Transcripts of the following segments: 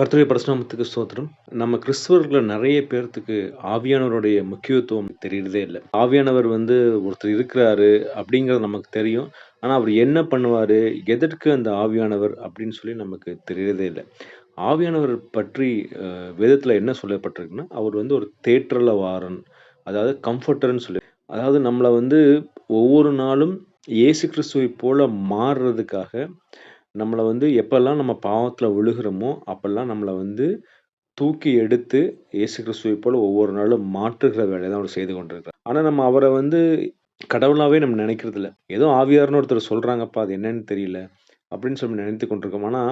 கர்த்தருடைய பரசுநாமத்துக்கு சோத்திரம் நம்ம கிறிஸ்தவர்கள்ல நிறைய பேர்த்துக்கு ஆவியானவருடைய முக்கியத்துவம் தெரியறதே இல்லை ஆவியானவர் வந்து ஒருத்தர் இருக்கிறாரு அப்படிங்கிறது நமக்கு தெரியும். ஆனால் அவர் என்ன பண்ணுவாரு? எதற்கு அந்த ஆவியானவர் அப்படின்னு சொல்லி நமக்கு தெரியறதே இல்லை ஆவியானவர் பற்றி அ என்ன சொல்லப்பட்டிருக்குன்னா, அவர் வந்து ஒரு தேற்றரவாளன். அதாவது கம்ஃபர்டர்ன்னு சொல்லி அதாவது நம்மளை வந்து ஒவ்வொரு நாளும் இயேசு கிறிஸ்துவை போல மாறுறதுக்காக, நம்மள வந்து எப்பல்லாம் நம்ம பாவத்துல விழுகிறோமோ, அப்பல்லாம் நம்மள வந்து தூக்கி எடுத்து இயேசு கிறிஸ்துவைப் போல ஒவ்வொரு நாளும் மாற்றுகிற வேலையை தான் அவர் செய்து கொண்டிருக்கிறார். ஆனா, நம்ம அவர வந்து கடவுளாவே நம்ம நினைக்கிறதில்ல. ஏதோ ஆவியார்ன்னு ஒருத்தர் சொல்றாங்கப்பா, அது என்னன்னு தெரியல. அப்படின்னு சொல்லி நினைத்துக் கொண்டிருக்கோம். ஆனா,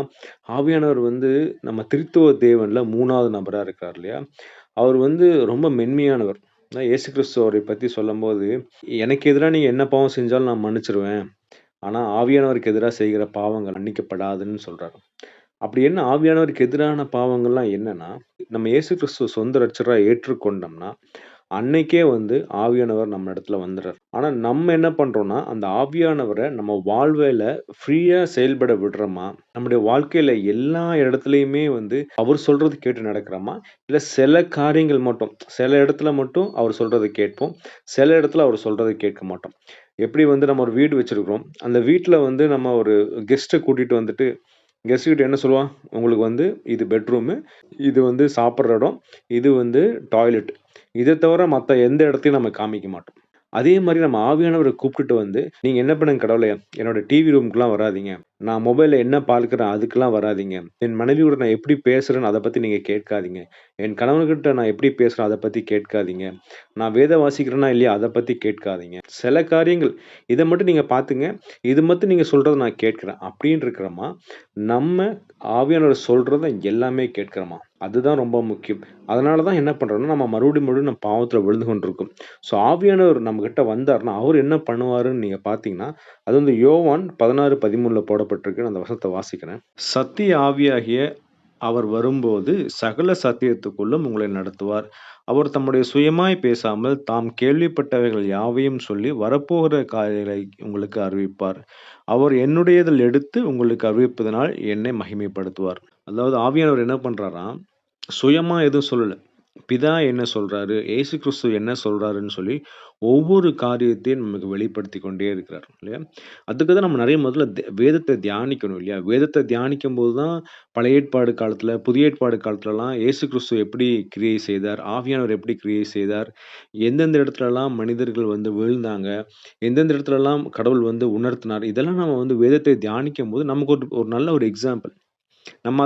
ஆவியானவர் வந்து நம்ம திருத்துவ தேவன்ல 3வது நபரா இருக்கிறார் இல்லையா? அவர் வந்து ரொம்ப மென்மையானவர். அதான் இயேசு கிறிஸ்து அவரைப் பத்தி சொல்லும்போது, "எனக்கு எதிரா நீங்க என்ன பாவம் செஞ்சாலும் நான் மன்னிச்சிருவேன்." ஆனால் ஆவியானவருக்கு எதிராக செய்கிற பாவங்கள் மன்னிக்கப்படாதுன்னு" சொல்கிறாரு அப்படி என்ன ஆவியானவருக்கு எதிரான பாவங்கள்லாம் என்னன்னா, நம்ம இயேசு கிறிஸ்துவ சொந்த இரட்சகரா ஏற்றுக்கொண்டோம்னா, அன்னைக்கே வந்து ஆவியானவர் நம்ம இடத்துல வந்துடுறார் ஆனால் நம்ம என்ன பண்ணுறோம்னா அந்த ஆவியானவரை நம்ம வாழ்வையில் ஃப்ரீயாக செயல்பட விடுறோமா? நம்முடைய வாழ்க்கையில் எல்லா இடத்துலையுமே வந்து அவர் சொல்கிறது கேட்டு நடக்கிறோமா? இல்லை சில காரியங்கள் மட்டும், சில இடத்துல மட்டும் அவர் சொல்கிறத கேட்போம். சில இடத்துல அவர் சொல்கிறத கேட்க மாட்டோம். எப்படி வந்து நம்ம ஒரு வீடு வச்சிருக்கிறோம். அந்த வீட்டில் வந்து நம்ம ஒரு கெஸ்ட்டை கூட்டிகிட்டு வந்துட்டு, கெஸ்ட் என்ன சொல்லுவான் உங்களுக்கு வந்து இது பெட்ரூமு, இது வந்து சாப்பிட்ற இடம், இது வந்து டாய்லெட். இதை தவிர மற்ற எந்த இடத்தையும் நம்ம காமிக்க மாட்டோம். அதே மாதிரி நம்ம ஆவியானவரை கூப்பிட்டுட்டு வந்து, நீங்கள் என்ன பண்ணுங்க கடவுளையா என்னோட டிவி ரூமுக்குலாம் வராதீங்க. நான் மொபைலில் என்ன பார்க்குறேன் அதுக்கெல்லாம் வராதீங்க. என் மனைவியோட நான் எப்படி பேசுறேன்னு அத பத்தி நீங்க கேட்காதீங்க. என் கணவன்கிட்ட நான் எப்படி பேசுறேன் அத பத்தி கேட்காதீங்க. நான் வேதம் வாசிக்கிறேனா இல்லையா அத பத்தி கேட்காதீங்க. சில காரியங்கள் இத மட்டும் நீங்க பார்த்துங்க. இது மட்டும் நீங்க சொல்றத நான் கேட்கிறேன்." அப்படின்னு இருக்கிறோமா? நம்ம ஆவியானவர் சொல்றத எல்லாமே கேட்கிறோமா? அதுதான் ரொம்ப முக்கியம். அதனால தான் என்ன பண்றோம்னா, நம்ம மறுபடியும் மறுபடியும் நம்ம பாவத்தில் விழுந்து கொண்டிருக்கோம். ஸோ ஆவியானவர் நம்மகிட்ட வந்தாருன்னா, அவர் என்ன பண்ணுவாருன்னு நீங்க பார்த்தீங்கன்னா, அது வந்து யோவான் 16:13 போட நான் அந்த வசத்தை வாசிக்கிறேன். "சத்திய ஆவியாகிய அவர் வரும்போது சகல சத்தியத்துக்குள்ளும் உங்களை நடத்துவார். அவர் தம்முடைய சுயமாய் பேசாமல், தாம் கேள்விப்பட்டவைகள் யாவையும் சொல்லி, வரப்போகிற காரியங்களை உங்களுக்கு அறிவிப்பார். அவர் என்னுடையதில் எடுத்து உங்களுக்கு அறிவிப்பதனால் என்னை மகிமைப்படுத்துவார்." அதாவது ஆவியானவர் என்ன பண்ணுறாராம் சுயமாக எதுவும் சொல்லலை பிதா என்ன சொல்கிறாரு ஏசு கிறிஸ்து என்ன சொல்கிறாருன்னு சொல்லி, ஒவ்வொரு காரியத்தையும் நமக்கு வெளிப்படுத்தி கொண்டே இருக்கிறார். இல்லையா? அதுக்கு தான் நம்ம நிறைய முதல்ல வேதத்தை தியானிக்கணும் இல்லையா? வேதத்த தியானிக்கும்போது தான் பழைய ஏற்பாடு காலத்தில் புதிய ஏற்பாடு காலத்துலலாம் இயேசு கிறிஸ்து எப்படி கிரியை செய்தார்? ஆவியானவர் எப்படி கிரியை செய்தார்? எந்தெந்த இடத்துலலாம் மனிதர்கள் வந்து வீழ்ந்தாங்க? எந்தெந்த இடத்துலலாம் கடவுள் வந்து உணர்த்தினார்? இதெல்லாம் நம்ம வந்து வேதத்தை தியானிக்கும் போது நமக்கு ஒரு ஒரு நல்ல ஒரு எக்ஸாம்பிள். நம்ம